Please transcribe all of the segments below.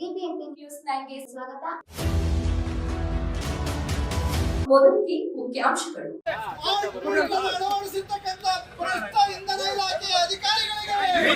BBMP news ನೈನ್ಗೆ ಸ್ವಾಗತ. ಮೊದಲಿಗೆ ಮುಖ್ಯಾಂಶಗಳು. ಅಧಿಕಾರಿಗಳಿಗೆ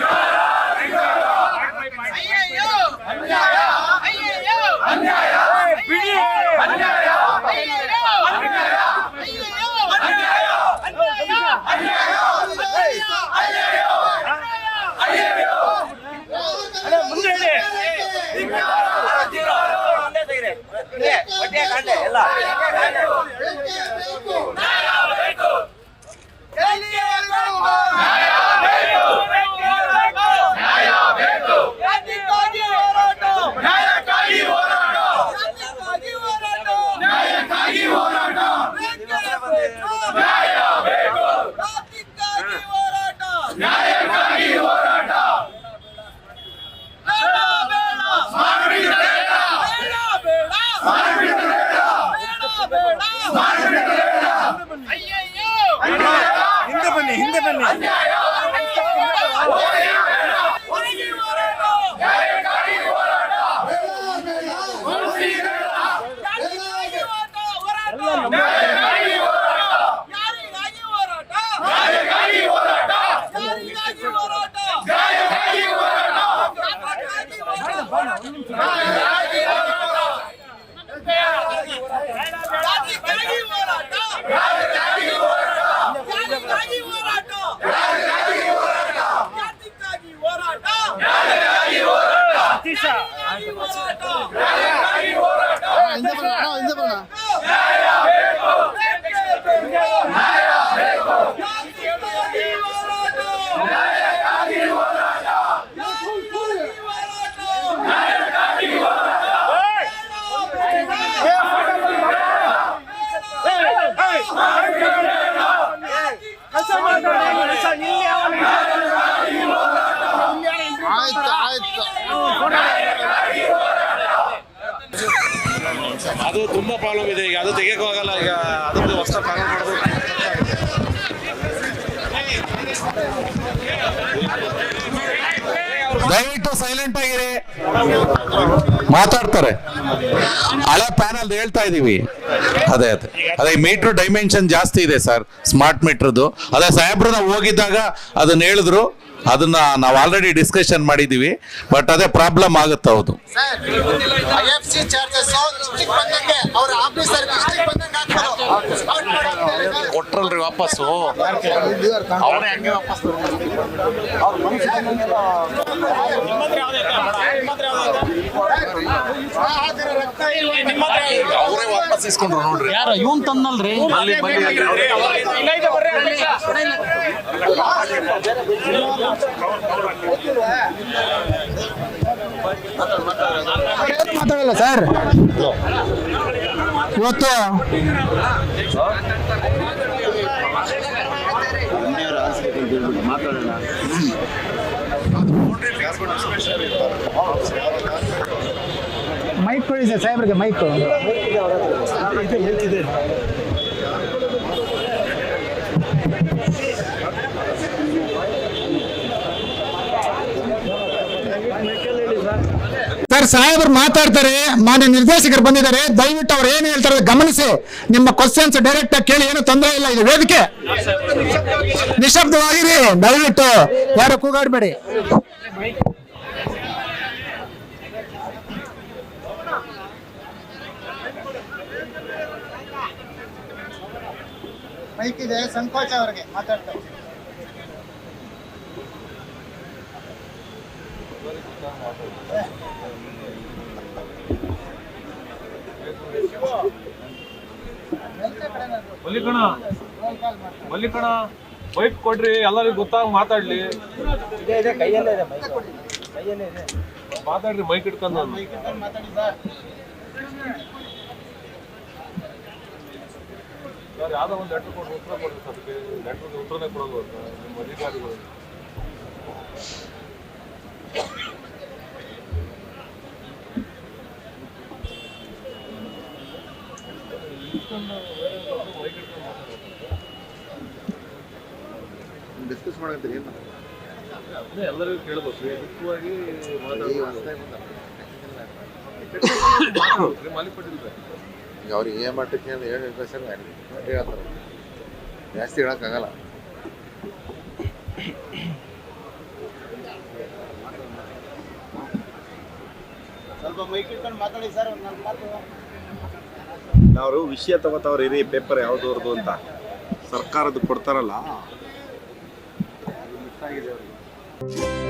ಹಿಂದೆ இந்த பண்ணி இந்த பண்ணி. ಹಿಂದೆ ಬರೋಣ ಅದು ತುಂಬಾ ಪ್ರಾಬ್ಲಮ್ ಇದೆ. ಈಗ ಅದು ತೆಗಿಯಕ್ ಹೋಗಲ್ಲ ಈಗ ಅದೊಂದು ಹೊಸ ಮಾಡಬೇಕು ದಯವಿಟ್ಟು ಸೈಲೆಂಟ್ ಆಗಿರಿ. ಮಾತಾಡ್ತಾರೆ. ಹಳೆ ಪ್ಯಾನಲ್ ಹೇಳ್ತಾ ಇದೀವಿ. ಅದೇ ಅದೇ. ಅದೇ ಮೀಟರ್ ಡೈಮೆನ್ಷನ್ ಜಾಸ್ತಿ ಇದೆ ಸರ್ ಸ್ಮಾರ್ಟ್ ಮೀಟರ್ದು ಅದೇ, ಸಾಹೇಬ್ರು ಹೋಗಿದ್ದಾಗ ಅದನ್ನ ಹೇಳಿದ್ರು. ಅದನ್ನ ನಾವು ಆಲ್ರೆಡಿ ಡಿಸ್ಕಷನ್ ಮಾಡಿದೀವಿ ಬಟ್ ಅದೇ ಪ್ರಾಬ್ಲಮ್ ಆಗುತ್ತೆ ಹೌದು. ಕೊಟ್ರಲ್ರಿ ವಾಪಸ್ಸು. ಅವ್ರೇ ಹಂಗೆ ವಾಪಸ್ ಅವರೇ ವಾಪಸ್ ಇಸ್ಕೊಂಡ್ರು ನೋಡ್ರಿ ಯಾರ ಇವನ್ ತಂದಲ್ರಿ ಅಲ್ಲಿ ಮಾತಾಡಲ್ಲ ಸರ್ ಇವತ್ತು ಕೊಡಿ ಸರ್ ಸಾಹೇಬ್ರಿಗೆ ಮೈಕ್ ಸರ್, ಸಾಹೇಬರು ಮಾತಾಡ್ತಾರೆ, ಮಾನ್ಯ ನಿರ್ದೇಶಕರು ಬಂದಿದ್ದಾರೆ. ದಯವಿಟ್ಟು ಅವ್ರು ಏನು ಹೇಳ್ತಾರೆ ಗಮನಿಸಿ. ನಿಮ್ಮ ಕ್ವಶನ್ಸ್ ಡೈರೆಕ್ಟ್ ಆಗಿ ಕೇಳಿ, ಏನು ತೊಂದರೆ ಇಲ್ಲ, ಇದು ವೇದಿಕೆ. ನಿಶಬ್ದವಾಗಿರಿ ದಯವಿಟ್ಟು ಯಾರು ಕೂಗಾಡ್ಬೇಡಿ. ಮೈಕ್ ಇದೆ ಸಂಕೋಚ ಅವ್ರಿಗೆ ಮಾತಾಡ್ತಾರೆ. ಮಲ್ಲಿಕಣ ಮಲ್ಲಿಕಣ ಬೈಕ್ ಕೊಡ್ರಿ ಎಲ್ಲರಿಗೂ ಗೊತ್ತಾಗ ಮಾತಾಡ್ಲಿ. ಮಾತಾಡ್ರಿ ಮೈಕ್ ಇಟ್ಕೊಂಡು ಮಾತಾಡಿ ಸರ್ ಒಂದು ಲೆಟ್ರ್ ಕೊಟ್ಟು ಉತ್ತರ ಸರ್. ಅದಕ್ಕೆ ಉತ್ತರನೇ ಕೊಡೋದು ನಿಮ್ಮ ಅಧಿಕಾರಿಗಳು. ಡಿಸ್ಕಸ್ ಮಾಡಂತೀರಿ ಏನು ಅದೇ ಎಲ್ಲರಿಗೂ ಕೇಳ್ಬೇಕು ಮುಖ್ಯವಾಗಿ ಮಾತಾಡಿ ಮಾಲಿಕ್ ಪಟ್ಟಿಲ್ರೆ ಈಗ ಅವ್ರಿಗೆ ಏನು ಮಟ್ಟಕ್ಕೆ ಅಂತ ಹೇಳಿ ಸರ್ ಹೇಳ್ತಾರೆ. ಜಾಸ್ತಿ ಹೇಳೋಕ್ಕಾಗಲ್ಲ. ಅವರು ವಿಷಯ ತಗೋತಾವ್ರಿ ಇರಿ ಪೇಪರ್ ಯಾವ್ದವ್ರದ್ದು ಅಂತ. ಸರ್ಕಾರದ್ದು ಕೊಡ್ತಾರಲ್ಲ. ಅದು ಮಿಸ್ ಆಗಿದೆ ಅವ್ರಿಗೆ.